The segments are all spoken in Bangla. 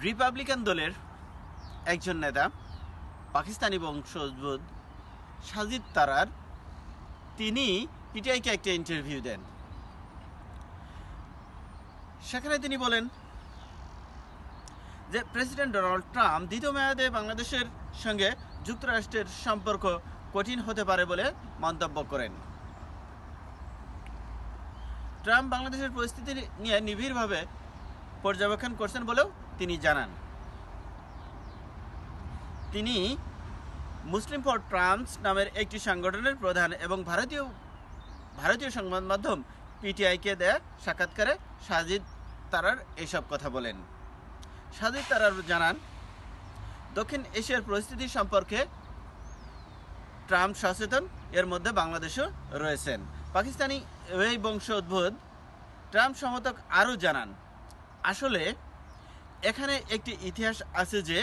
রিপাবলিকান দলের একজন নেতা, পাকিস্তানি বংশোদ্ভূত সাজিদ তারার, তিনি পিটিআইকে একটা ইন্টারভিউ দেন। সেখানে তিনি বলেন যে প্রেসিডেন্ট ডোনাল্ড ট্রাম্প দ্বিতীয় মেয়াদে বাংলাদেশের সঙ্গে যুক্তরাষ্ট্রের সম্পর্ক কঠিন হতে পারে বলে মন্তব্য করেন। ট্রাম্প বাংলাদেশের পরিস্থিতি নিয়ে নিবিড়ভাবে পর্যবেক্ষণ করছেন বলেও তিনি জানান। তিনি মুসলিম ফর ট্রাম্পস নামের একটি সংগঠনের প্রধান এবং ভারতীয় ভারতীয় সংবাদ মাধ্যম পিটিআইকে দেয়া সাক্ষাৎকারে সাজিদ তারার এসব কথা বলেন। সাজিদ তারার জানান, দক্ষিণ এশিয়ার পরিস্থিতি সম্পর্কে ট্রাম্প সচেতন, এর মধ্যে বাংলাদেশও রয়েছেন। পাকিস্তানি এই বংশ উদ্ভুত ট্রাম্প সমর্থক আরও জানান আসলে এখানে একটি ইতিহাস আছে যে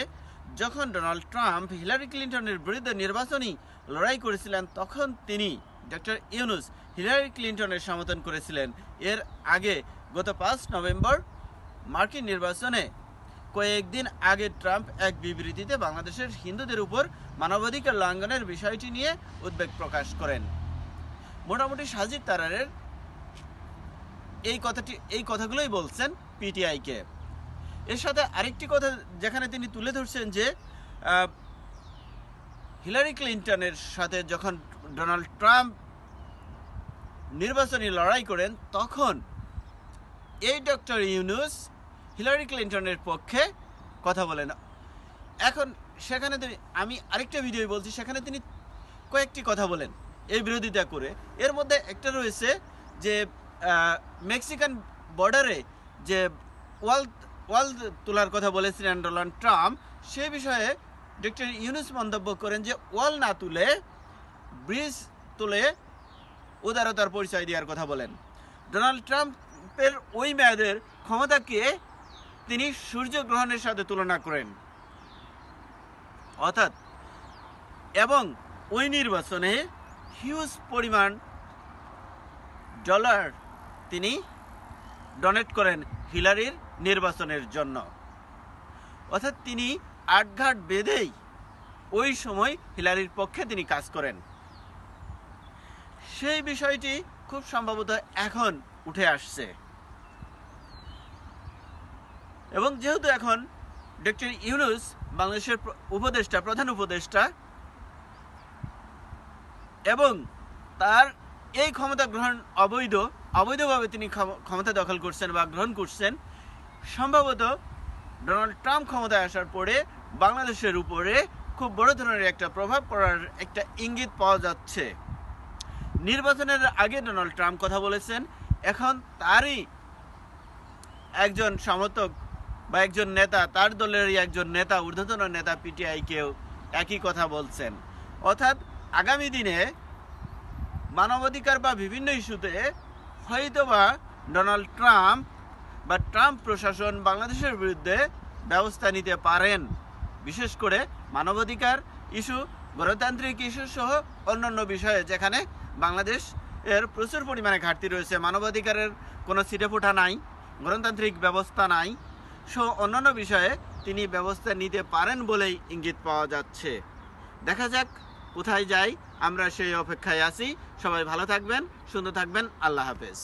যখন ডোনাল্ড ট্রাম্প হিলারি ক্লিন্টনের বিরুদ্ধে নির্বাচনী লড়াই করেছিলেন, তখন তিনি ডক্টর ইউনুস হিলারি ক্লিন্টনের সমর্থন করেছিলেন। এর আগে গত পাঁচ নভেম্বর মার্কিন নির্বাচনে কয়েকদিন আগে ট্রাম্প এক বিবৃতিতে বাংলাদেশের হিন্দুদের উপর মানবাধিকার লঙ্ঘনের বিষয়টি নিয়ে উদ্বেগ প্রকাশ করেন। মোটামুটি সাজিদ তারারের এই কথাটি, এই কথাগুলোই বলছেন পিটিআইকে। এর সাথে আরেকটি কথা যেখানে তিনি তুলে ধরছেন যে হিলারি ক্লিন্টনের সাথে যখন ডোনাল্ড ট্রাম্প নির্বাচনী লড়াই করেন, তখন এই ডক্টর ইউনুস হিলারি ক্লিন্টনের পক্ষে কথা বলেন। এখন সেখানে তিনি, আমি আরেকটা ভিডিও বলছি, সেখানে তিনি কয়েকটি কথা বলেন এই বিরোধিতা করে। এর মধ্যে একটা রয়েছে যে মেক্সিকান বর্ডারে যে ওয়াল ওয়াল তোলার কথা বলেছিলেন ডোনাল্ড ট্রাম্প, সে বিষয়ে ডক্টর ইউনুস মন্তব্য করেন যে ওয়াল না তুলে, ব্রিজ তুলে উদারতার পরিচয় দেওয়ার কথা বলেন। ডোনাল্ড ট্রাম্পের ওই মেয়াদের ক্ষমতাকে তিনি সূর্যগ্রহণের সাথে তুলনা করেন। অর্থাৎ, এবং ওই নির্বাচনে হিউজ পরিমাণ ডলার তিনি ডোনেট করেন হিলারির নির্বাচনের জন্য। অর্থাৎ তিনি আটঘাট বেঁধেই ওই সময় হিলারির পক্ষে তিনি কাজ করেন। সেই বিষয়টি খুব সম্ভবত এখন উঠে আসছে। এবং যেহেতু এখন ডক্টর ইউনুস বাংলাদেশের উপদেষ্টা, প্রধান উপদেষ্টা, এবং তার এই ক্ষমতা গ্রহণ অবৈধ অবৈধভাবে তিনি ক্ষম- ক্ষমতা দখল করছেন বা গ্রহণ করছেন, সম্ভবত ডোনাল্ড ট্রাম্প ক্ষমতায় আসার পরে বাংলাদেশের উপরে খুব বড় ধরনের একটা প্রভাব পড়ার একটা ইঙ্গিত পাওয়া যাচ্ছে। নির্বাচনের আগে ডোনাল্ড ট্রাম্প কথা বলেছেন, এখন তারই একজন সমর্থক বা একজন নেতা, তার দলেরই একজন নেতা, ঊর্ধ্বতন নেতা পিটিআইকেও একই কথা বলছেন। অর্থাৎ আগামী দিনে মানবাধিকার বা বিভিন্ন ইস্যুতে হয়তোবা ডোনাল্ড ট্রাম্প বা ট্রাম্প প্রশাসন বাংলাদেশের বিরুদ্ধে ব্যবস্থা নিতে পারেন। বিশেষ করে মানবাধিকার ইস্যু, গণতান্ত্রিক ইস্যু সহ অন্যান্য বিষয়ে যেখানে বাংলাদেশ এর প্রচুর পরিমাণে ঘাটতি রয়েছে। মানবাধিকারের কোনো ছিটেফোঁটা নাই, গণতান্ত্রিক ব্যবস্থা নাই সহ অন্যান্য বিষয়ে তিনি ব্যবস্থা নিতে পারেন বলেই ইঙ্গিত পাওয়া যাচ্ছে। দেখা যাক কোথায় যাই আমরা সেই অপেক্ষায় আছি। সবাই ভালো থাকবেন সুন্দর থাকবেন। আল্লাহ হাফেজ।